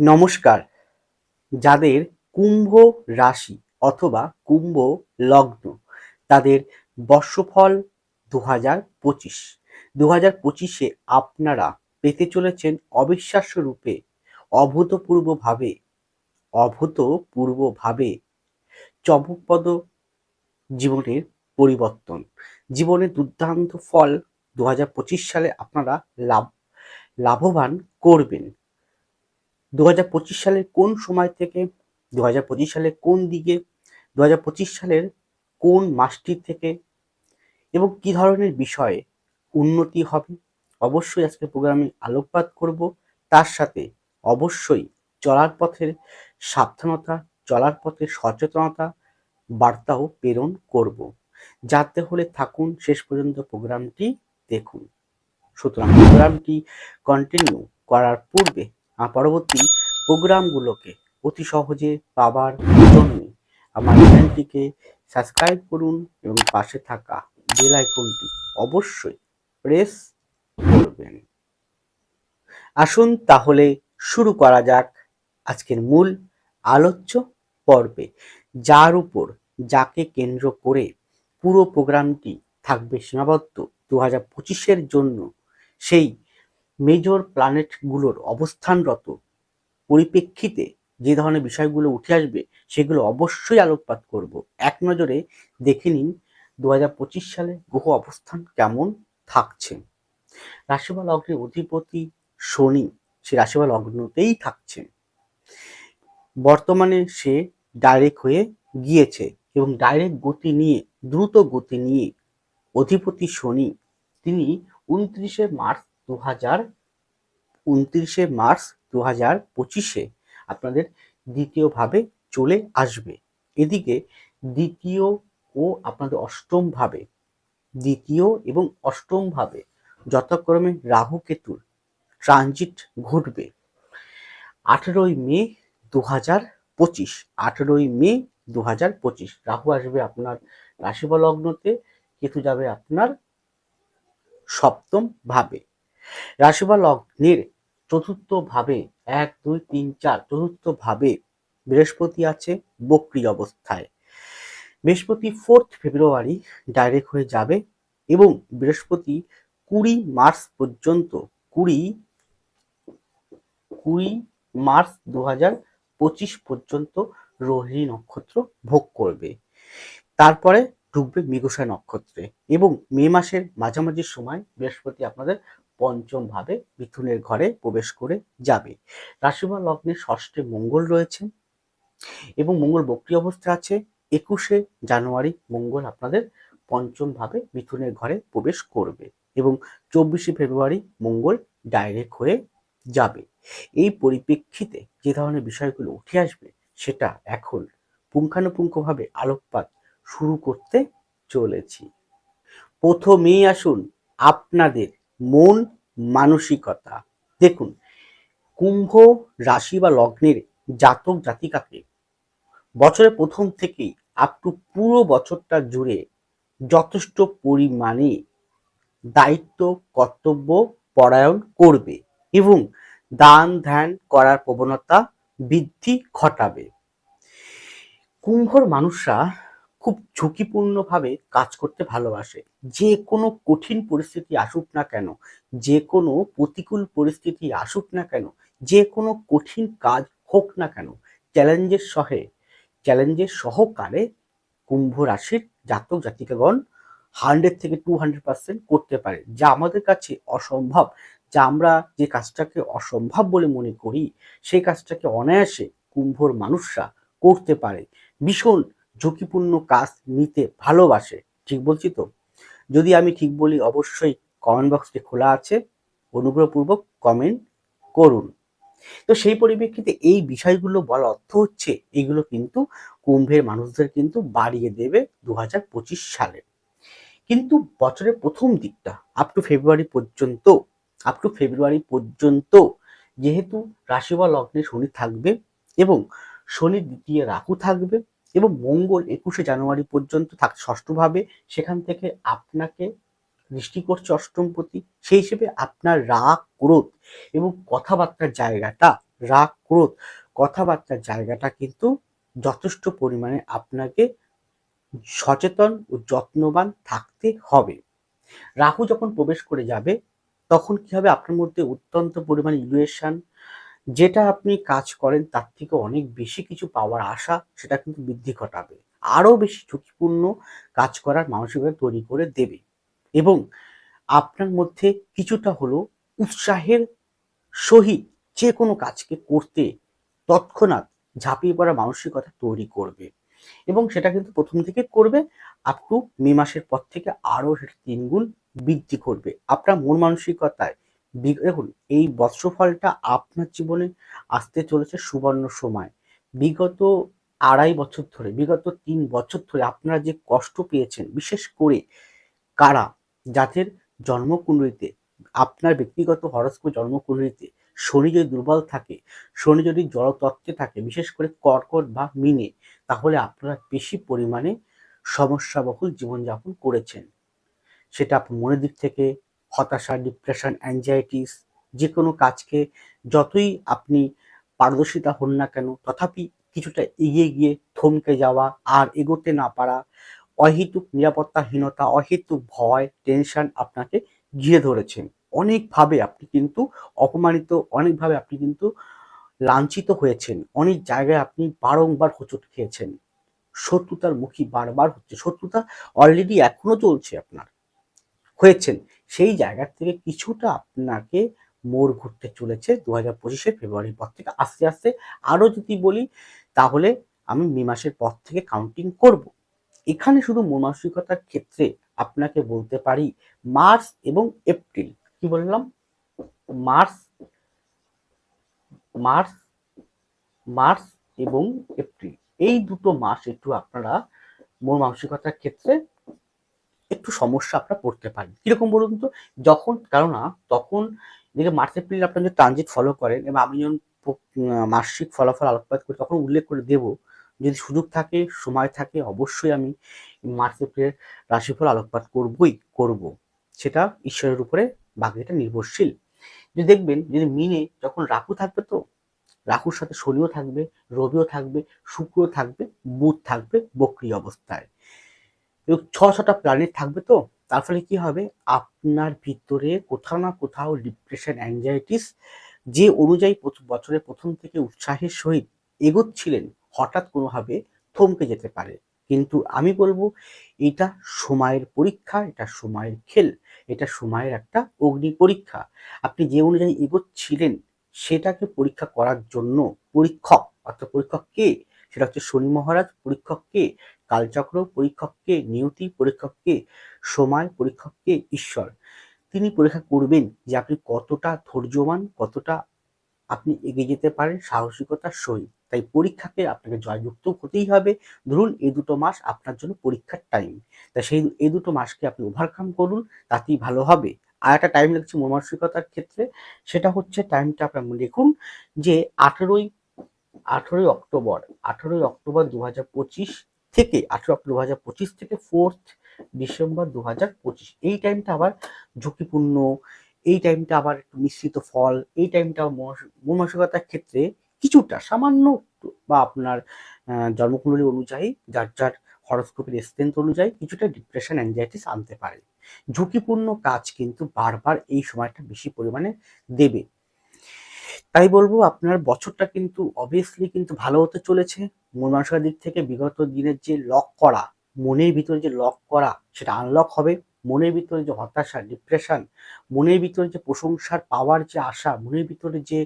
নমস্কার। যাদের কুম্ভ রাশি অথবা কুম্ভ লগ্ন, তাদের বর্ষফল দু হাজার পঁচিশ। দু হাজার পঁচিশে আপনারা পেতে চলেছেন অবিশ্বাস্য রূপে অভূতপূর্বভাবে অভূতপূর্বভাবে চমকপদ জীবনের পরিবর্তন। জীবনের দুর্দান্ত ফল দু হাজার পঁচিশ সালে আপনারা লাভ, লাভবান করবেন। দু হাজার পঁচিশ সালের কোন সময় থেকে দু হাজার পঁচিশ সালের কোন দিকে দু হাজার পঁচিশ সালের কোন মাসটি থেকে এবং কি ধরনের বিষয়ে উন্নতি হবে? অবশ্যই আজকে প্রোগ্রামে আলোকপাত করব। তার সাথে অবশ্যই চলার পথের সাবধানতা, চলার পথে সচেতনতা বার্তাও প্রেরণ করব। যাতে হলে থাকুন, শেষ পর্যন্ত প্রোগ্রামটি দেখুন। সুতরাং প্রোগ্রামটি কন্টিনিউ করার পূর্বে পরবর্তী প্রোগ্রামগুলোকে অতি সহজে পাবার জন্য আমার চ্যানেলটিকে সাবস্ক্রাইব করুন এবং পাশে থাকা বেল আইকনটি অবশ্যই প্রেস করবেন। আসুন তাহলে শুরু করা যাক আজকের মূল আলোচ্য পর্বে, যার উপর যাকে কেন্দ্র করে পুরো প্রোগ্রামটি থাকবে সীমাবদ্ধ দু হাজার জন্য, সেই মেজর প্ল্যানেটগুলোর অবস্থানরত পরিপ্রেক্ষিতে যে ধরনের বিষয়গুলো উঠে আসবে, সেগুলো অবশ্যই আলোকপাত করব। এক নজরে দেখে নিন দু হাজার পঁচিশ সালে গ্রহ অবস্থান কেমন থাকছে। রাশিফল লগ্নের অধিপতি শনি সে রাশিফল লগ্নতেই থাকছে। বর্তমানে সে ডাইরেক্ট হয়ে গিয়েছে এবং ডাইরেক্ট গতি নিয়ে, দ্রুত গতি নিয়ে অধিপতি শনি, তিনি উনত্রিশে মার্চ দু হাজার উনত্রিশে মার্চ দু হাজার পঁচিশে আপনাদের দ্বিতীয়ভাবে চলে আসবে। এদিকে দ্বিতীয় ও আপনাদের অষ্টম ভাবে দ্বিতীয় এবং অষ্টম ভাবে যথাক্রমে রাহু কেতুর ট্রানজিট ঘটবে। আঠেরোই মে দু হাজার পঁচিশ, আঠেরোই মে দু হাজার পঁচিশ, রাহু আসবে আপনার রাশিফল লগ্নতে কেতু যাবে আপনার সপ্তম ভাবে রাশিফল লগ্নের চতুর্থ ভাবে এক, দুই, তিন, চার, চতুর্থ ভাবে বৃহস্পতি আছে বক্রি অবস্থায়। বৃহস্পতি ফোর্থ ফেব্রুয়ারি ডাইরেক্ট হয়ে যাবে এবং বৃহস্পতি কুড়ি মার্চ পর্যন্ত, কুড়ি কুড়ি মার্চ দু পর্যন্ত রোহিণী নক্ষত্র ভোগ করবে। তারপরে ঢুকবে মৃগশা নক্ষত্রে এবং মে মাসের মাঝামাঝি সময় বৃহস্পতি আপনাদের পঞ্চম ভাবে মিথুনের ঘরে প্রবেশ করে যাবে। রাশিফল লগ্নে ষষ্ঠে মঙ্গল রয়েছে এবং মঙ্গল বক্রি অবস্থায় আছে। একুশে জানুয়ারি মঙ্গল আপনাদের পঞ্চম ভাবে মিথুনের ঘরে প্রবেশ করবে এবং চব্বিশে ফেব্রুয়ারি মঙ্গল ডাইরেক্ট হয়ে যাবে। এই পরিপ্রেক্ষিতে যে ধরনের বিষয়গুলো উঠে আসবে সেটা এখন পুঙ্খানুপুঙ্খভাবে আলোকপাত শুরু করতে চলেছি। প্রথমেই আসুন আপনাদের মন মানসিকতা। দেখুন, কুম্ভ রাশি বা লগ্নের জাতক জাতিকাকে বছরের প্রথম থেকেই আপ টু পুরো বছরটা জুড়ে যথেষ্ট পরিমাণে দায়িত্ব, কর্তব্য পরায়ণ করবে এবং দান ধ্যান করার প্রবণতা বৃদ্ধি ঘটাবে। কুম্ভর মানুষরা খুব ঝুঁকিপূর্ণভাবে কাজ করতে ভালোবাসে। যে কোনো কঠিন পরিস্থিতি আসুক না কেন, যে কোনো প্রতিকূল পরিস্থিতি আসুক না কেন, যে কোনো কঠিন কাজ হোক না কেন, চ্যালেঞ্জের সহে, চ্যালেঞ্জের সহকারে কুম্ভ রাশির জাতক জাতিকাগণ হান্ড্রেড থেকে টু হান্ড্রেড পার্সেন্ট করতে পারে, যা আমাদের কাছে অসম্ভব, যা আমরা যে কাজটাকে অসম্ভব বলে মনে করি, সেই কাজটাকে অনায়াসে কুম্ভর মানুষরা করতে পারে। ভীষণ ঝুঁকিপূর্ণ কাজ নিতে ভালোবাসে, ঠিক বলছি তো? যদি আমি ঠিক বলি, অবশ্যই কমেন্ট বক্সটি খোলা আছে, অনুগ্রহপূর্বক কমেন্ট করুন। তো সেই পরিপ্রেক্ষিতে এই বিষয়গুলো বলা অর্থ হচ্ছে, এগুলো কিন্তু কুম্ভের মানুষদের কিন্তু বাড়িয়ে দেবে দু হাজার পঁচিশ সালে। কিন্তু বছরের প্রথম দিকটা আপ টু ফেব্রুয়ারি পর্যন্ত আপ টু ফেব্রুয়ারি পর্যন্ত যেহেতু রাশি বা লগ্নে শনি থাকবে এবং শনির দ্বিতীয় রাহু থাকবে এবং মঙ্গল একুশে জানুয়ারি পর্যন্ত থাক, ষষ্ঠভাবে সেখান থেকে আপনাকে দৃষ্টি করছে অষ্টমপতি সেই হিসেবে আপনার রাগ, ক্রোধ এবং কথাবার্তার জায়গাটা, রাগ, ক্রোধ, কথাবার্তার জায়গাটা কিন্তু যথেষ্ট পরিমাণে আপনাকে সচেতন ও যত্নবান থাকতে হবে। রাহু যখন প্রবেশ করে যাবে, তখন কি হবে? আপনার মধ্যে অত্যন্ত পরিমাণে ইলুয়েশন যেটা আপনি কাজ করেন, তার থেকে অনেক বেশি কিছু পাওয়ার আশা, সেটা কিন্তু বৃদ্ধি ঘটাবে। আরও বেশি ঝুঁকিপূর্ণ কাজ করার মানসিকতা তৈরি করে দেবে। এবং আপনার মধ্যে কিছুটা হলো উৎসাহের সহিত যে কোনো কাজকে করতে তৎক্ষণাৎ ঝাঁপিয়ে পড়া মানসিকতা তৈরি করবে। এবং সেটা কিন্তু প্রথম থেকে করবে আপ টু মে মাসের পর থেকে আরও সেটা তিনগুণ বৃদ্ধি করবে। আপনার মন মানসিকতায় দেখুন, এই বৎসফলটা আপনার জীবনে আসতে চলেছে সুবর্ণ সময়। বিগত আড়াই বছর ধরে, বিগত তিন বছর ধরে আপনারা যে কষ্ট পেয়েছেন, বিশেষ করে কারা? যাদের জন্মকুণ্ডলিতে, আপনার ব্যক্তিগত হরস্কোপ জন্মকুণ্ডলিতে শনি যদি দুর্বল থাকে, শনি যদি জলতত্ত্বে থাকে, বিশেষ করে কর্কট বা মিনে, তাহলে আপনারা বেশি পরিমাণে সমস্যাবহুল জীবনযাপন করেছেন। সেটা মনের দিক থেকে হতাশা ডিপ্রেশন অ্যাংজাইটিস যে কোনো কাজকে যতই আপনি পারদর্শিতা হন না কেন, তথাপি কিছুটা এগিয়ে গিয়ে থমকে যাওয়া আর এগোতে না পারা, অহেতুক নিরাপত্তাহীনতা, অহেতুক ভয় টেনশন আপনাকে ঘিরে ধরেছে। অনেকভাবে আপনি কিন্তু অপমানিত, অনেকভাবে আপনি কিন্তু লাঞ্ছিত হয়েছেন। অনেক জায়গায় আপনি বারংবার হোঁচট খেয়েছেন। শত্রুতার মুখী বারবার হচ্ছে। শত্রুতা অলরেডি এখনও চলছে আপনার। হয়েছেন। সেই জায়গা থেকে কিছুটা আপনাকে মোড় ঘুরতে চলেছে দু হাজার পঁচিশে ফেব্রুয়ারির পর থেকে। আস্তে আস্তে আরও যদি বলি, তাহলে আমি মে মাসের পর থেকে কাউন্টিং করব। এখানে শুধু মন মানসিকতার ক্ষেত্রে আপনাকে বলতে পারি, মার্চ এবং এপ্রিল। কি বললাম? মার্চ মার্চ মার্চ এবং এপ্রিল। এই দুটো মাস একটু আপনারা মন মানসিকতার ক্ষেত্রে একটু সমস্যা আপনারা পড়তে পারেন কীরকম বলুন তো? যখন কারণ না তখন দেখে মার্চ, এপ্রিল আপনারা যে ট্রানজিট ফলো করেন এবং আমি যখন মাসিক ফলাফল আলোকপাত করি তখন উল্লেখ করে দেব, যদি সুযোগ থাকে, সময় থাকে, অবশ্যই আমি মার্চ এপ্রিলের রাশিফল আলোকপাত করবই, করব। সেটা ঈশ্বরের উপরে বাকিটা নির্ভরশীল। যদি দেখবেন, যদি মিনে যখন রাহু থাকবে তো, রাহুর সাথে শনিও থাকবে, রবিও থাকবে শুক্র থাকবে, বুধ থাকবে বক্রি অবস্থায়। ছটা প্ল্যানেট থাকবে তো, তার ফলে কি হবে? আপনার ভিতরে কোথাও না কোথাও ডিপ্রেশন অ্যাংজাইটিস যে অনুযায়ী বছরের প্রথম থেকে উৎসাহের সহিত এগোচ্ছিলেন, হঠাৎ কোনোভাবে থমকে যেতে পারে। কিন্তু আমি বলব, এটা সময়ের পরীক্ষা, এটা সময়ের খেল, এটা সময়ের একটা অগ্নি পরীক্ষা। আপনি যে অনুযায়ী এগোচ্ছিলেন, সেটাকে পরীক্ষা করার জন্য পরীক্ষক, অর্থাৎ পরীক্ষক কে? সেটা হচ্ছে শনি মহারাজ, পরীক্ষক কে? কালচক্র পরীক্ষককে, নিয়তি পরীক্ষক কে সময় পরীক্ষককে ঈশ্বর। তিনি পরীক্ষা করবেন যে আপনি কতটা ধৈর্যবান, কতটা আপনি এগিয়ে যেতে পারেন সাহসিকতার সহিত। তাই পরীক্ষাকে আপনাকে জয়যুক্ত হতেই হবে। ধরুন এই দুটো মাস আপনার জন্য পরীক্ষার টাইম তাই সেই এই দুটো মাসকে আপনি ওভারকাম করুন, তাতেই ভালো হবে। আর একটা টাইম লাগছে মানসিকতার ক্ষেত্রে, সেটা হচ্ছে টাইমটা আপনার লিখুন যে আঠেরোই আঠেরোই অক্টোবর আঠেরোই অক্টোবর দু হাজার পঁচিশ থেকে আঠেরো দু হাজার পঁচিশ থেকে ফোর্থ ডিসেম্বর দু হাজার পঁচিশ। এই টাইমটা আবার ঝুঁকিপূর্ণ, এই টাইমটা আবার একটু মিশ্রিত ফল, এই টাইমটা মন মানসিকতার ক্ষেত্রে কিছুটা সামান্য বা আপনার জন্মকুণ্ডলী অনুযায়ী, যার যার হরস্কোপের স্ট্রেন্থ অনুযায়ী কিছুটা ডিপ্রেশন অ্যাংজাইটিস আনতে পারে। ঝুঁকিপূর্ণ কাজ কিন্তু বারবার এই সময়টা বেশি পরিমাণে দেবে। তাই বলব আপনার বছরটা কিন্তু অবভিয়াসলি কিন্তু ভালো হতে চলেছে। মন মানসিকতার দিক থেকে বিগত দিনের যে লক করা, মনের ভিতরে যে লক করা, সেটা আনলক হবে। মনের ভিতরে যে হতাশা ডিপ্রেশন মনের ভিতরে যে প্রশংসার পাওয়ার যে আশা, মনের ভিতরে যে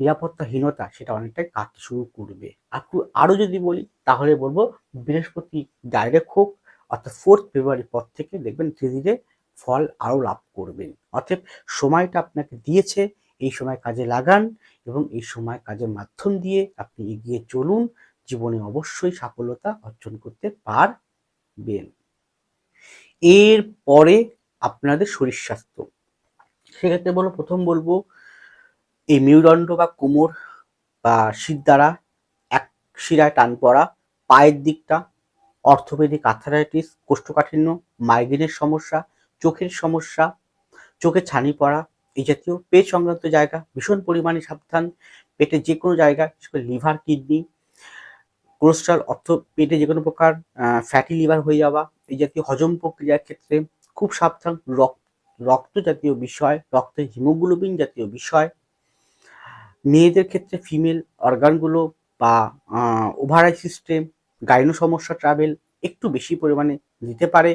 নিরাপত্তাহীনতা, সেটা অনেকটাই কাটতে শুরু করবে। একটু আরও যদি বলি, তাহলে বলব বৃহস্পতি ডাইরেক্ট হোক, অর্থাৎ ফোর্থ ফেব্রুয়ারির পর থেকে দেখবেন ধীরে ধীরে ফল আরও লাভ করবেন অর্থাৎ সময়টা আপনাকে দিয়েছে। এই সময় কাজে লাগান এবং এই সময় কাজের মাধ্যম দিয়ে আপনি এগিয়ে চলুন। জীবনে অবশ্যই সাফল্যতা অর্জন করতে পারবেন। এর পরে আপনাদের শরীর স্বাস্থ্য। সেক্ষেত্রে বলো, প্রথম বলব, এই মেরুদণ্ড বা কোমর বা শীত দ্বারা এক শিরায় টান পড়া, পায়ের দিকটা অর্থোপেডিক আর্থারাইটিস, কোষ্ঠকাঠিন্য, মাইগ্রেনের সমস্যা, চোখের সমস্যা, চোখে ছানি পড়া এই জাতীয় পেট সংক্রান্ত জায়গা, ভীষণ পরিমাণে সাবধান পেটে যে কোনো জায়গা, বিশেষ করে লিভার, কিডনি, কোলেস্ট্রল, অর্থ পেটে যে কোনো প্রকার ফ্যাটি লিভার হয়ে যাওয়া, এই জাতীয় হজম প্রক্রিয়ার ক্ষেত্রে খুব সাবধান। রক্ত রক্ত জাতীয় বিষয় রক্তে হিমোগ্লোবিন জাতীয় বিষয়। মেয়েদের ক্ষেত্রে ফিমেল অর্গানগুলো বা ওভারাই সিস্টেম, গাইনো সমস্যা, ট্রাভেল একটু বেশি পরিমাণে দিতে পারে।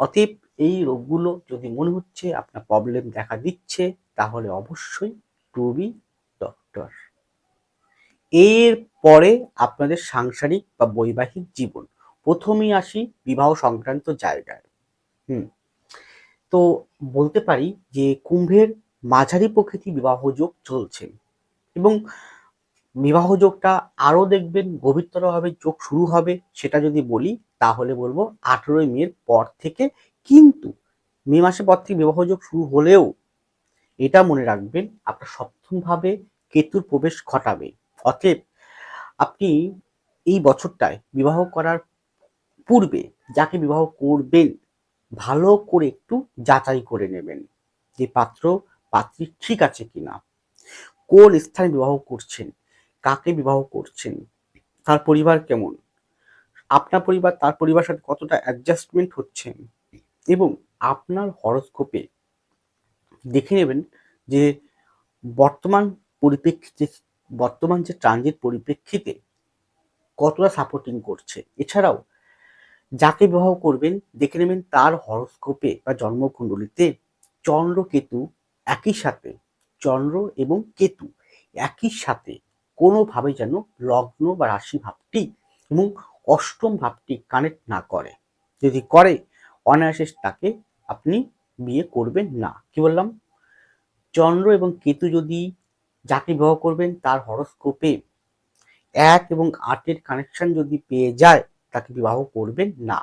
অতএব এই রোগগুলো যদি মনে হচ্ছে আপনার প্রবলেম দেখা দিচ্ছে, তাহলে অবশ্যই টু বি ডক্টর এর পরে আপনাদের সাংসারিক বা বৈবাহিক জীবন। প্রথমেই আসি বিবাহ সংক্রান্ত জায়গায়। হুম। তো বলতে পারি যে কুম্ভের মাঝারি প্রকৃতি বিবাহযোগ চলছে এবং বিবাহযোগটা আরও দেখবেন গভীরতরভাবে যোগ শুরু হবে, সেটা যদি বলি, তাহলে বলব আঠেরোই মের পর থেকে কিন্তু মে মাসের পর থেকে বিবাহযোগ শুরু হলেও এটা মনে রাখবেন, আপনার সপ্তমভাবে কেতুর প্রবেশ ঘটাবে। অতএব আপনি এই বছরটায় বিবাহ করার পূর্বে যাকে বিবাহ করবেন, ভালো করে একটু যাচাই করে নেবেন যে পাত্র, পাত্রী ঠিক আছে কিনা, কোন স্থানে বিবাহ করছেন, কাকে বিবাহ করছেন, তার পরিবার কেমন, আপনার পরিবার, তার পরিবার সাথে কতটা অ্যাডজাস্টমেন্ট হচ্ছে এবং আপনার হরস্কোপে দেখে নেবেন যে বর্তমান পরিপ্রেক্ষিতে, বর্তমান যে ট্রানজিট পরিপ্রেক্ষিতে কতটা সাপোর্টিং করছে। এছাড়াও যাকে বিবাহ করবেন, দেখে নেবেন তার হরস্কোপে বা জন্মকুণ্ডলিতে চন্দ্র কেতু একই সাথে, চন্দ্র এবং কেতু একই সাথে কোনোভাবে যেন লগ্ন বা রাশি ভাবটি এবং অষ্টম ভাবটি কানেক্ট না করে। যদি করে অনায়াসে তাকে আপনি বিয়ে করবেন না। কি বললাম? চন্দ্র এবং কেতু যদি যাকে বিবাহ করবেন, তার হরস্কোপে এক এবং আটের কানেকশন যদি পেয়ে যায়, তাকে বিবাহ করবেন না।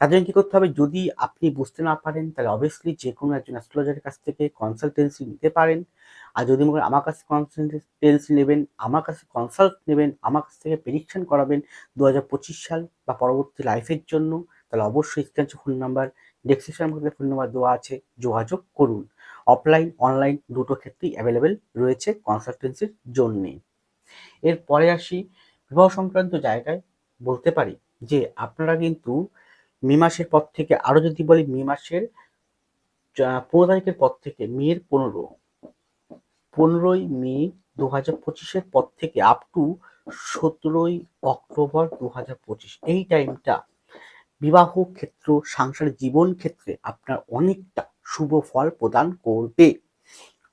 তার জন্য কি করতে হবে? যদি আপনি বুঝতে না পারেন, তাহলে অবভিয়াসলি যে কোনো একজন অ্যাস্ট্রোলজারের কাছ থেকে কনসালটেন্সি নিতে পারেন। আর যদি মনে আমার কাছে কনসালটেন্সি নেবেন, আমার কাছে কনসাল্ট নেবেন, আমার কাছ থেকে প্রেডিকশন করাবেন দু হাজার পঁচিশ সাল বা পরবর্তী লাইফের জন্য তাহলে অবশ্যই স্ক্যান ফোন নাম্বার ডেসক্রিপশন মধ্যে ফোন নাম্বার দেওয়া আছে, যোগাযোগ করুন। অফলাইন অনলাইন দুটো ক্ষেত্রেই অ্যাভেলেবেল রয়েছে কনসালটেন্সির জন্যে। এরপরে আসি বিবাহ সংক্রান্ত জায়গায় বলতে পারি যে আপনারা কিন্তু মে মাসের পর থেকে আরও যদি বলি মে মাসের পনেরো তারিখের পর থেকে, মের পনেরো, পনেরোই মে দু হাজার পঁচিশের পর থেকে আপ টু সতেরোই অক্টোবর দু হাজার পঁচিশ, এই টাইমটা বিবাহ ক্ষেত্র, সাংসারিক জীবন ক্ষেত্রে আপনার অনেকটা শুভ ফল প্রদান করবে।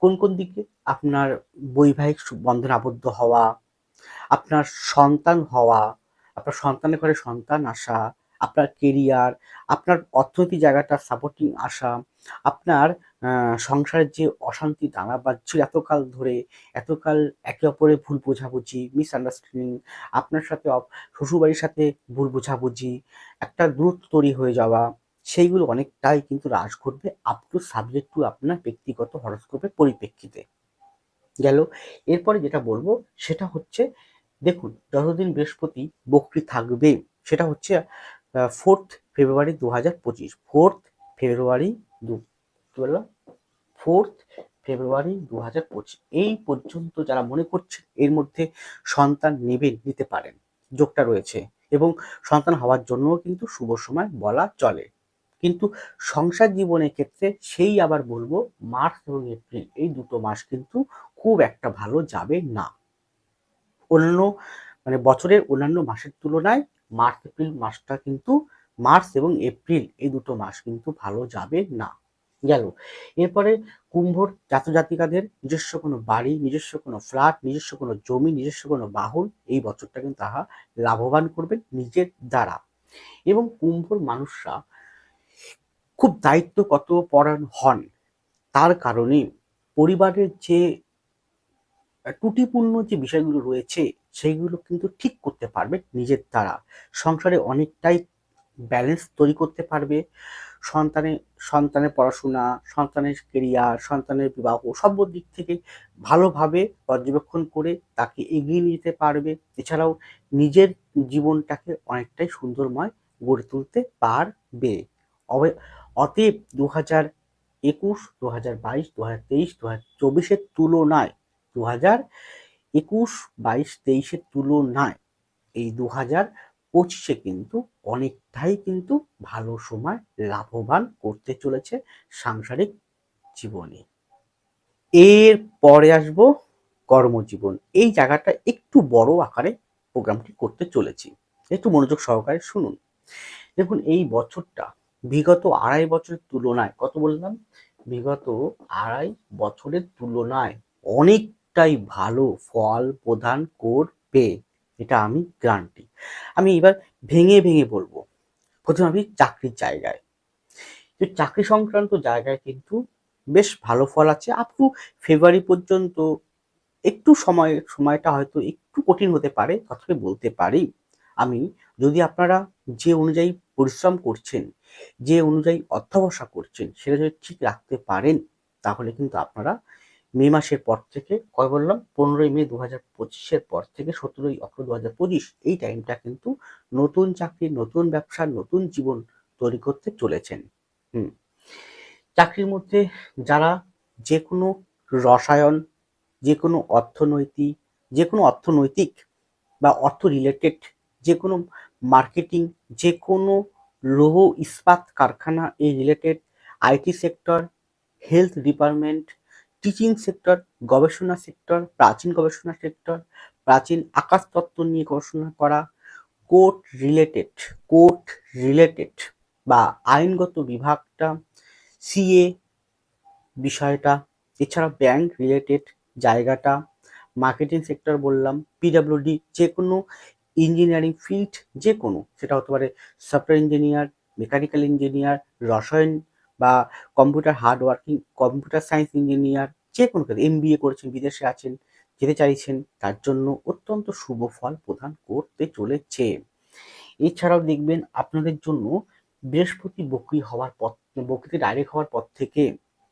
কোন কোন দিকে? আপনার বৈবাহিক বন্ধন আবদ্ধ হওয়া, আপনার সন্তান হওয়া, আপনার সন্তানের ঘরে সন্তান আসা আপনার কেরিয়ার আপনার অর্থনৈতিক জায়গাটা সাপোর্টিং আসা, আপনার সংসারের যে অশান্তি দানা বাজছিল এতকাল ধরে, এতকাল একে অপরের ভুল বোঝাবুঝি মিসআন্ডারস্ট্যান্ডিং আপনার সাথে শ্বশুরবাড়ির সাথে ভুল বোঝাবুঝি, একটা দূরত্ব তৈরি হয়ে যাওয়া, সেইগুলো অনেকটাই কিন্তু হ্রাস ঘটবে আপ টু সাবজেক্ট টু আপনার ব্যক্তিগত হরস্কোপের পরিপ্রেক্ষিতে। গেল, এরপরে যেটা বলব সেটা হচ্ছে, দেখুন, যতদিন বৃহস্পতি বকরি থাকবে, সেটা হচ্ছে ফোর্থ ফেব্রুয়ারি দু হাজার পঁচিশ। ফোর্থ ফেব্রুয়ারি দু কি বললাম? ফোর্থ ফেব্রুয়ারি দু হাজার পঁচিশ। এই পর্যন্ত যারা মনে করছেন এর মধ্যে সন্তান নেবেন নিতে পারেন। যোগটা রয়েছে। এবং সন্তান হওয়ার জন্যও কিন্তু শুভ সময় বলা চলে। কিন্তু সংসার জীবনের ক্ষেত্রে সেই আবার বলব, মার্চ এবং এপ্রিল, এই দুটো মাস কিন্তু খুব একটা ভালো যাবে না। অন্য মানে বছরের অন্যান্য মাসের তুলনায় মার্চ, এপ্রিল মাসটা কিন্তু মার্চ এবং এপ্রিল এই দুটো মাস কিন্তু ভালো যাবে না। গেল। এরপরে কুম্ভর জাতজাতিকাদের নিজস্ব কোনো বাড়ি, নিজস্ব কোনো ফ্ল্যাট নিজস্ব কোনো জমি, নিজস্ব কোনো বাহন এই বছরটা কিন্তু তাহা লাভবান করবেন নিজের দ্বারা। এবং কুম্ভর মানুষরা খুব দায়িত্ব কত পরায়ণ হন। তার কারণে পরিবারের যে ত্রুটিপূর্ণ যে বিষয়গুলো রয়েছে সেইগুলো কিন্তু ঠিক করতে পারবে নিজের দ্বারা। সংসারে অনেকটাই ব্যালেন্স তৈরি করতে পারবে। সন্তানের সন্তানের পড়াশোনা, সন্তানের কেরিয়ার সন্তানের বিবাহ, সব দিক থেকে ভালোভাবে পর্যবেক্ষণ করে তাকে এগিয়ে নিতে পারবে। এছাড়াও নিজের জীবনটাকে অনেকটাই সুন্দরময় গড়ে তুলতে পারবে। অবে, অতএব দু হাজার একুশ দু হাজার বাইশ দু হাজার তেইশ দু হাজার চব্বিশের তুলনায় দু হাজার একুশ, বাইশ, তেইশের তুলনায় এই দু হাজার পঁচিশে কিন্তু অনেকটাই কিন্তু ভালো সময় লাভবান করতে চলেছে সাংসারিক জীবনে। এর পরে আসব কর্মজীবন। এই জায়গাটা একটু বড় আকারে প্রোগ্রামটি করতে চলেছি। একটু মনোযোগ সহকারে শুনুন। দেখুন, এই বছরটা বিগত আড়াই বছরের তুলনায়, কত বললাম? বিগত আড়াই বছরের তুলনায় অনেকটাই ভালো ফল প্রদান করবে, এটা আমি গ্যারান্টি আমি এবার ভেঙে ভেঙে বলব। প্রথমে আমি চাকরির জায়গায়। চাকরি সংক্রান্ত জায়গায় কিন্তু বেশ ভালো ফল আছে। আপ টু ফেব্রুয়ারি পর্যন্ত একটু সময়, সময়টা হয়তো একটু কঠিন হতে পারে, তথাপি বলতে পারি। আমি যদি আপনারা যে অনুযায়ী পরিশ্রম করছেন, যে অনুযায়ী অধ্যবসা করছেন, সেটা যদি ঠিক রাখতে পারেন, তাহলে কিন্তু আপনারা মে মাসের পর থেকে কয় বললাম? পনেরোই মে দু হাজার পঁচিশের পর থেকে, সতেরোই অক্টোবর দু হাজার পঁচিশ, এই টাইমটা কিন্তু নতুন চাকরি, নতুন ব্যবসা, নতুন জীবন তৈরি করতে চলেছেন। হুম। চাকরির মধ্যে যারা যে কোনো রসায়ন যে কোনো অর্থনৈতিক যে কোনো অর্থনৈতিক বা অর্থ রিলেটেড যে কোনো মার্কেটিং যে কোনো লৌহ ইস্পাত কারখানা এই related IT sector health department teaching sector গবেষণা সেক্টর প্রাচীন গবেষণা সেক্টর প্রাচীন আকাশতত্ত্ব নিয়ে গবেষণা করা কোর্ট রিলেটেড কোর্ট রিলেটেড বা আইনগত বিভাগটা সিএ বিষয়টা এছাড়া ব্যাংক রিলেটেড জায়গাটা মার্কেটিং সেক্টর বললাম পিডাব্লিউডি যে কোনো ইঞ্জিনিয়ারিং ফিল্ড যে কোনো সেটা হতে পারে সফটওয়্যার ইঞ্জিনিয়ার মেকানিক্যাল ইঞ্জিনিয়ার রসায়ন বা computer hardworking computer science engineer যে কোনো ক্ষেত্রে এম করেছেন, বিদেশে আছেন, যেতে চাইছেন, তার জন্য অত্যন্ত শুভ ফল প্রদান করতে চলেছে। এছাড়াও দেখবেন আপনাদের জন্য বৃহস্পতি বকরি হওয়ার পর বকরিতে ডাইরেক্ট হওয়ার পর থেকে,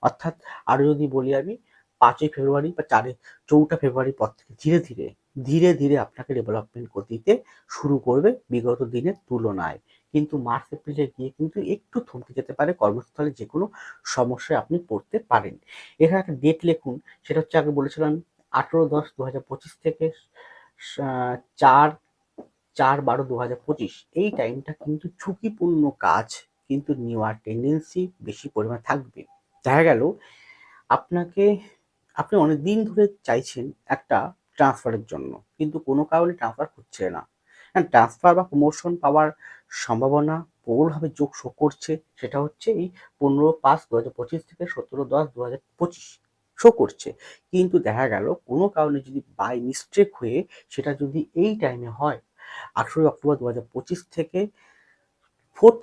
অর্থাৎ আরও যদি বলি আমি, পাঁচই ফেব্রুয়ারি বা চারে চৌঠা ফেব্রুয়ারির পর থেকে ধীরে ধীরে ধীরে ধীরে আপনাকে ডেভেলপমেন্ট দিতে শুরু করবে বিগত দিনের তুলনায়। কিন্তু মার্চ এপ্রিলে গিয়ে কিন্তু একটু থমকে যেতে পারে কর্মস্থলে যে কোনো সমস্যায় আপনি পড়তে পারেন। এখানে একটা ডেট লিখুন, সেটা হচ্ছে আগে বলেছিলাম আঠেরো দশ দু হাজার পঁচিশ থেকে চার চার বারো দু হাজার পঁচিশ। এই টাইমটা কিন্তু ঝুঁকিপূর্ণ কাজ, কিন্তু নেওয়ার টেন্ডেন্সি বেশি পরিমাণে থাকবে। দেখা গেল, আপনাকে, আপনি অনেক দিন ধরে চাইছেন একটা ট্রান্সফারের জন্য, কিন্তু কোনো কারণে ট্রান্সফার হচ্ছে না। ট্রান্সফার বা প্রমোশন পাওয়ার সম্ভাবনা প্রবলভাবে যোগ শো করছে, সেটা হচ্ছে এই পনেরো পাঁচ দু হাজার পঁচিশ থেকে সতেরো দশ দু হাজার পঁচিশ শো করছে। কিন্তু দেখা গেল কোনো কারণে যদি বাই মিস্টেক হয়ে সেটা যদি এই টাইমে হয়, আঠেরোই অক্টোবর দু হাজার পঁচিশ থেকে ফোর্থ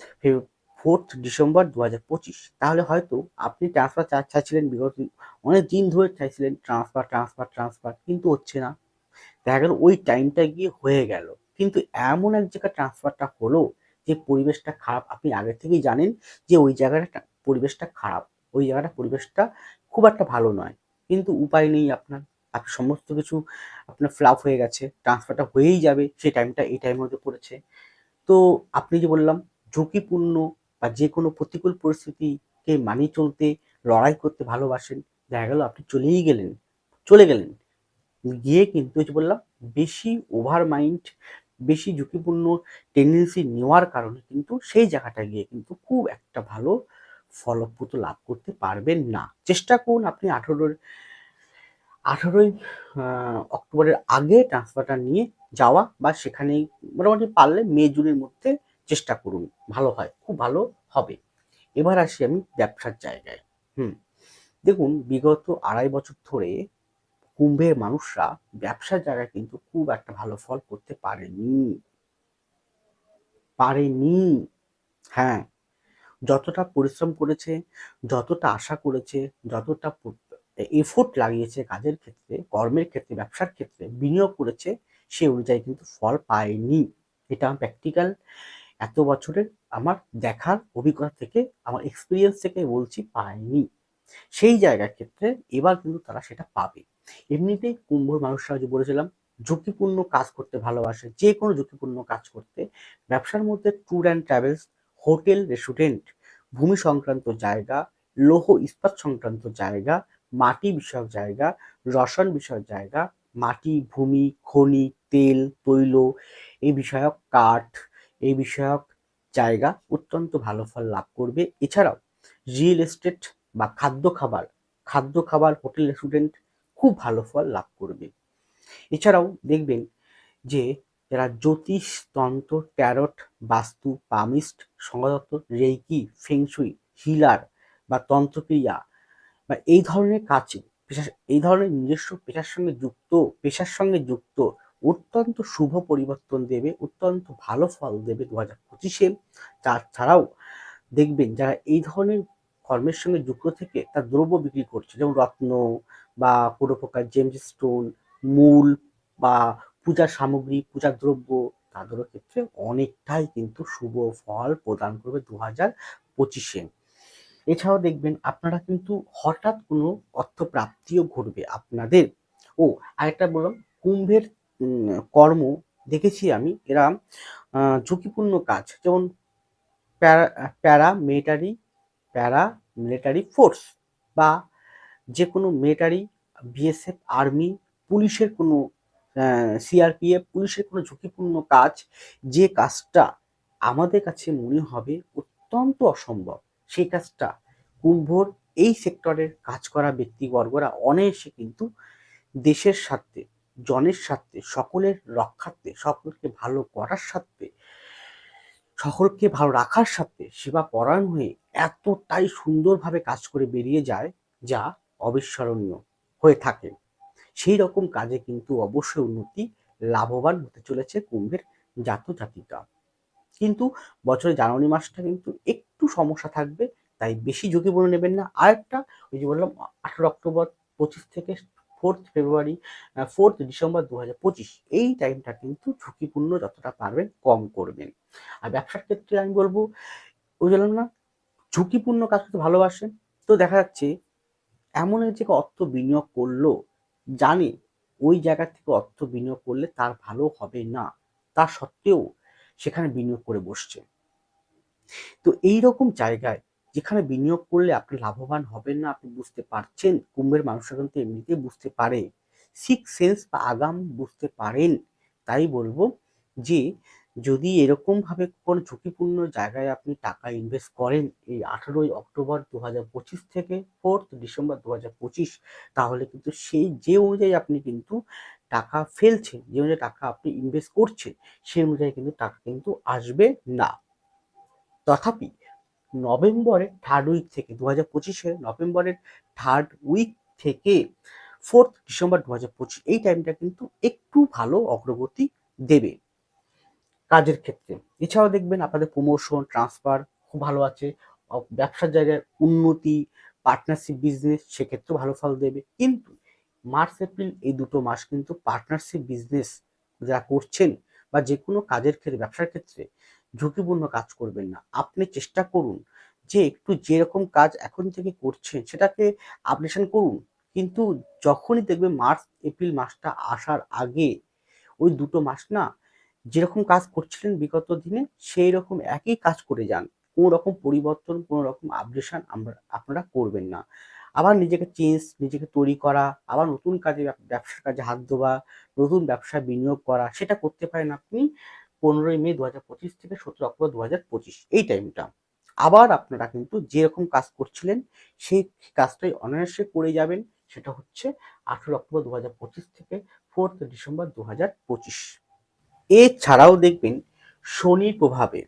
ফোর্থ ডিসেম্বর দু হাজার পঁচিশ, তাহলে হয়তো আপনি ট্রান্সফার চা চাইছিলেন বিগত অনেক দিন ধরে চাইছিলেন ট্রান্সফার ট্রান্সফার ট্রান্সফার কিন্তু হচ্ছে না। দেখা গেল ওই টাইমটা গিয়ে হয়ে গেল। কিন্তু এমন এক জায়গায় ট্রান্সফারটা হলো যে পরিবেশটা খারাপ। আপনি আগে থেকেই জানেন যে ওই জায়গাটা পরিবেশটা খারাপ। ওই জায়গাটা পরিবেশটা খুব একটা ভালো নয়। কিন্তু উপায় নেই আপনার। আপনি সমস্ত কিছু আপনার ফ্লাপ হয়ে গেছে ট্রান্সফারটা হয়েই যাবে সেই টাইমটা এই টাইমের মধ্যে পড়েছে। তো আপনি যে বললাম, ঝুঁকিপূর্ণ বা যে কোনো প্রতিকূল পরিস্থিতিকে মানিয়ে চলতে, লড়াই করতে ভালোবাসেন, দেখা গেল আপনি চলেই গেলেন, চলে গেলেন। গিয়ে কিন্তু যে বললাম, বেশি ওভার মাইন্ড বেশি ঝুঁকিপূর্ণ টেন্ডেন্সি নেওয়ার কারণে কিন্তু সেই জায়গাটা গিয়ে কিন্তু খুব একটা ভালো ফলপ্রদ লাভ করতে পারবেন না। চেষ্টা করুন আপনি আঠেরোর, আঠেরোই অক্টোবরের আগে ট্রান্সফারটা নিয়ে যাওয়া বা সেখানেই মোটামুটি পারলে মে, জুনের মধ্যে চেষ্টা করুন। ভালো হয়, খুব ভালো হবে। এবার আসি আমি ব্যবসার জায়গায়। হুম, দেখুন বিগত আড়াই বছর ধরে কুম্ভের মানুষরা ব্যবসার জায়গায় কিন্তু খুব একটা ভালো ফল করতে পারেনি। পারেনি। হ্যাঁ যতটা পরিশ্রম করেছে, যতটা আশা করেছে, যতটা এফোর্ট লাগিয়েছে কাজের ক্ষেত্রে, কর্মের ক্ষেত্রে, ব্যবসার ক্ষেত্রে, বিনিয়োগ করেছে, সে অনুযায়ী কিন্তু ফল পায়নি। এটা আমার প্র্যাকটিক্যাল এত বছরের আমার দেখার অভিজ্ঞতা থেকে, আমার এক্সপিরিয়েন্স থেকে বলছি পায়নি। সেই জায়গার ক্ষেত্রে এবার কিন্তু তারা সেটা পাবে। এমনিতেই কুম্ভর মানুষরা যে বলেছিলাম ঝুঁকিপূর্ণ কাজ করতে ভালোবাসে যে কোনো ঝুঁকিপূর্ণ কাজ করতে। ব্যবসার মধ্যে tour and travels hotel restaurant ভূমি সংক্রান্ত জায়গা, লৌহ ইস্পাত সংক্রান্ত জায়গা, মাটি বিষয়ক জায়গা, রসায়ন বিষয়ক জায়গা, মাটি, ভূমি, খনি, তেল, তৈল, এই বিষয়ক কাঠ, এই বিষয়ক জায়গা অত্যন্ত ভালো ফল লাভ করবে। এছাড়াও রিয়েল এস্টেট বা খাদ্য খাবার খাদ্য খাবার হোটেল রেস্টুরেন্ট খুব ভালো ফল লাভ করবে। এছাড়াও দেখবেন যে, যারা জ্যোতিষ তন্ত্র, ট্যারট, বাস্তু, পামিস্ট সংগত রেইকি ফেংশুই হিলার বা তন্ত্রক্রিয়া বা এই ধরনের কাজ পেশা এই ধরনের নিজস্ব পেশার সঙ্গে যুক্ত, পেশার সঙ্গে যুক্ত অত্যন্ত শুভ পরিবর্তন দেবে, অত্যন্ত ভালো ফল দেবে দু হাজার পঁচিশে তাছাড়াও দেখবেন যারা এই ধরনের কর্মের সঙ্গে যুক্ত থেকে তার দ্রব্য বিক্রি করছে। যেমন রত্ন বা কোনো প্রকার জেমস স্টোন মূল বা পূজার সামগ্রী পূজার দ্রব্য, তাদেরও ক্ষেত্রে অনেকটাই কিন্তু শুভ ফল প্রদান করবে দু হাজার পঁচিশে। এছাড়াও দেখবেন আপনারা কিন্তু হঠাৎ কোনো অর্থ প্রাপ্তিও ঘটবে আপনাদের। ও, আরেকটা বললাম, কুম্ভের কর্ম দেখেছি আমি, এরা ঝুঁকিপূর্ণ কাজ। যেমন প্যারা প্যারা মিলিটারি প্যারা মিলিটারি ফোর্স বা যে কোনো মিলিটারি, বিএসএফ, আর্মি, পুলিশের কোনো সিআরপিএফ, পুলিশের কোনো ঝুঁকিপূর্ণ কাজ, যে কাজটা আমাদের কাছে মনে হবে অত্যন্ত অসম্ভব। সেই কাজটা কুম্ভর এই সেক্টরের কাজ করা ব্যক্তিবর্গরা অনায়াসে কিন্তু দেশের স্বার্থে, জনের স্বার্থে, সকলের রক্ষার্থে, সকলকে ভালো করার স্বার্থে সকলকে ভালো রাখার সাথে সেবা পরায়ণ হয়ে এতটাই সুন্দরভাবে কাজ করে বেরিয়ে যায় যা অবিস্মরণীয় হয়ে থাকে। সেই রকম কাজে কিন্তু অবশ্যই উন্নতি লাভবান হতে চলেছে কুম্ভের জাত জাতিকা কিন্তু বছরের জানুয়ারি মাসটা কিন্তু একটু সমস্যা থাকবে, তাই বেশি ঝুঁকিপূর্ণ নেবেন না। আরেকটা ওই যে বললাম আঠেরো অক্টোবর পঁচিশ থেকে ফোর্থ ফেব্রুয়ারি ফোর্থ ডিসেম্বর দু হাজার পঁচিশ। এই টাইমটা কিন্তু ঝুঁকিপূর্ণ, যতটা পারবেন কম করবেন। আর ব্যবসার ক্ষেত্রে আমি বলব ওই বললাম না? ঝুঁকিপূর্ণ কাজ করতে ভালোবাসেন। তো দেখা যাচ্ছে, এমন এক জায়গায় অর্থ বিনিয়োগ করল, জানে ওই জায়গা থেকে অর্থ বিনিয়োগ করলে তার ভালো হবে না। তা সত্ত্বেও সেখানে বিনিয়োগ করে বসছে। তো এই রকম জায়গায় যেখানে বিনিয়োগ করলে আপনি লাভবান হবেন না, আপনি বুঝতে পারছেন, কুম্ভের মানুষরা কিন্তু এমনিতেই বুঝতে পারে। সিক্স সেন্স বা আগাম বুঝতে পারেন। তাই বলব যে, যদি এরকমভাবে কোনো ঝুঁকিপূর্ণ জায়গায় আপনি টাকা ইনভেস্ট করেন এই আঠারোই অক্টোবর দু পঁচিশ থেকে ফোর্থ ডিসেম্বর দু পঁচিশ, তাহলে কিন্তু সেই যে অনুযায়ী আপনি কিন্তু টাকা ফেলছেন, যে অনুযায়ী টাকা আপনি ইনভেস্ট করছেন, সেই অনুযায়ী কিন্তু টাকা কিন্তু আসবে না। তথাপি নভেম্বরের থার্ড উইক থেকে দু হাজার পঁচিশের নভেম্বরের থার্ড উইক থেকে ফোর্থ ডিসেম্বর দু হাজার পঁচিশ এই টাইমটা কিন্তু একটু ভালো অগ্রগতি দেবে কাজের ক্ষেত্রে। এছাড়াও দেখবেন আপনাদের প্রমোশন ট্রান্সফার খুব ভালো আছে। ব্যবসার জায়গায় উন্নতি পার্টনারশিপ বিজনেস সেক্ষেত্রেও ভালো ফল দেবে। কিন্তু মার্চ, এপ্রিল এই দুটো মাস কিন্তু পার্টনারশিপ বিজনেস যারা করছেন বা যে কোনো কাজের ক্ষেত্রে, ব্যবসার ক্ষেত্রে ঝুঁকিপূর্ণ কাজ করবেন না। আপনি চেষ্টা করুন যে একটু যেরকম কাজ এখন থেকে করছেন সেটাকে আপডেশন করুন। কিন্তু যখনই দেখবে মার্চ, এপ্রিল মাসটা আসার আগে ওই দুটো মাস না যেরকম কাজ করছিলেন বিগত দিনে সেই রকম একই কাজ করে যান। কোনো রকম পরিবর্তন, কোনো রকম আপডেশন আমরা, আপনারা করবেন না। আবার নিজেকে চেঞ্জ, নিজেকে তৈরি করা, আবার নতুন কাজে ব্যবসার কাজে হাত দেওয়া, নতুন ব্যবসায় বিনিয়োগ করা, সেটা করতে পারেন আপনি। পনেরোই মে দু হাজার পঁচিশ থেকে সতেরো অক্টোবর দু হাজার পঁচিশ, এই টাইমটা আবার আপনারা কিন্তু যেরকম কাজ করছিলেন, সেই কাজটাই অনায়াসে করে যাবেন, সেটা হচ্ছে আঠেরো অক্টোবর দু হাজার পঁচিশ থেকে ফোর্থ ডিসেম্বর দু হাজার পঁচিশ। এছাড়াও দেখবেন, শনির প্রভাবে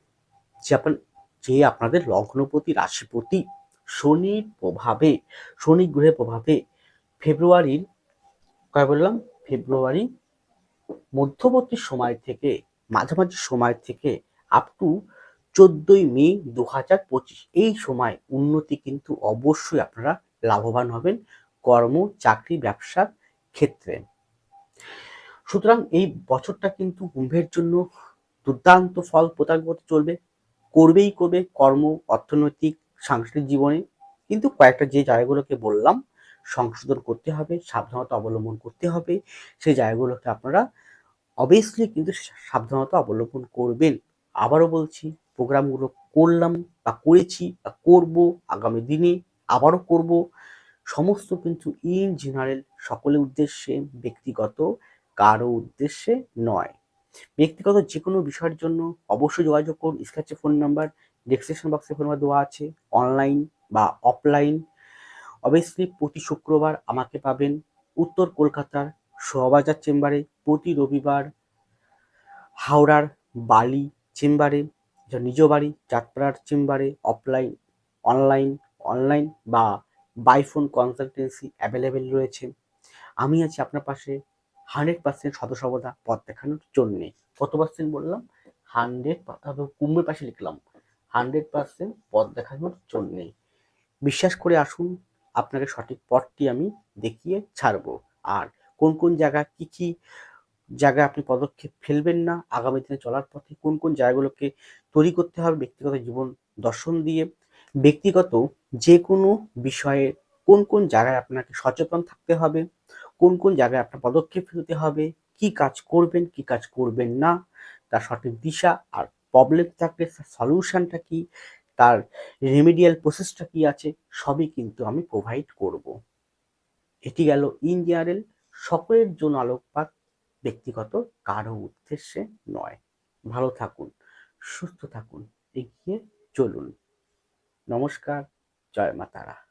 যে আপনার যে আপনাদের লগ্নপতি রাশিপতি, শনির প্রভাবে, শনি গ্রহের প্রভাবে ফেব্রুয়ারির, কয় বললাম? ফেব্রুয়ারি মধ্যবর্তী সময় থেকে মাঝামাঝি সময় থেকে আপ টু চোদ্দই মে দু হাজার পঁচিশ। এই সময় উন্নতি কিন্তু অবশ্যই আপনারা লাভবান হবেন কর্ম, চাকরি, ব্যবসার ক্ষেত্রে। সুতরাং এই বছরটা কিন্তু কুম্ভের জন্য দুর্দান্ত ফল করতে চলবে। করবেই করবে কর্ম, অর্থনৈতিক সাংস্কৃতিক জীবনে। কিন্তু কয়েকটা যে জায়গাগুলোকে বললাম, সংশোধন করতে হবে, সাবধানতা অবলম্বন করতে হবে, সেই জায়গাগুলোকে আপনারা অবভিয়াসলি কিন্তু সাবধানতা অবলম্বন করবেন। আবারও বলছি, প্রোগ্রামগুলো করলাম বা করেছি বা করব আগামী দিনে, আবারও করব। সমস্ত কিন্তু ইন জেনারেল সকলের উদ্দেশ্যে ব্যক্তিগত, কারও উদ্দেশ্যে নয়। ব্যক্তিগত যে কোনো বিষয়ের জন্য অবশ্যই যোগাযোগ করুন। স্ক্র্যাচে ফোন নাম্বার ডিসক্রিপশন বক্সে ফোন নাম্বার দেওয়া আছে অনলাইন বা অফলাইন অবভিয়াসলি প্রতি শুক্রবার আমাকে পাবেন উত্তর কলকাতার শোভাবাজার চেম্বারে প্রতি রবিবার হাওড়ার বালি চেম্বারে, যা নিজ বাড়ি যাত্রার চেম্বারে অফলাইন অনলাইন অনলাইন বা বাইফোন কনসালটেন্সি অ্যাভেলেবেল রয়েছে। আমি আছি আপনার পাশে হান্ড্রেড পার্সেন্ট সদসর্বদা পথ দেখানোর জন্যে। কত পার্সেন্ট বললাম? হান্ড্রেড কুম্ভের পাশে লিখলাম। হান্ড্রেড পার্সেন্ট পথ দেখানোর জন্যে। বিশ্বাস করে আসুন, আপনাকে সঠিক পথটি আমি দেখিয়ে ছাড়বো। আর কোন কোন জায়গা, কি কি জায়গায় আপনি পদক্ষেপ ফেলবেন না? আগামী দিনে চলার পথে কোন কোন জায়গাগুলোকে তৈরি করতে হবে? ব্যক্তিগত জীবন দর্শন দিয়ে ব্যক্তিগত যে কোনো বিষয়ে কোন কোন জায়গায় আপনাকে সচেতন থাকতে হবে? কোন কোন জায়গায় আপনার পদক্ষেপ ফেলতে হবে? কি কাজ করবেন, কি কাজ করবেন না? তার সঠিক দিশা আর প্রবলেম থাকলে সলিউশনটা কি? তার রেমিডিয়াল প্রসেসটা কি আছে? সবই কিন্তু আমি প্রোভাইড করব। এটি গেল ইন জেনারেল সকলের জন্য আলোকপাত ব্যক্তিগত কারও উদ্দেশ্যে নয়। ভালো থাকুন, সুস্থ থাকুন, এগিয়ে চলুন। নমস্কার, জয় মা তারা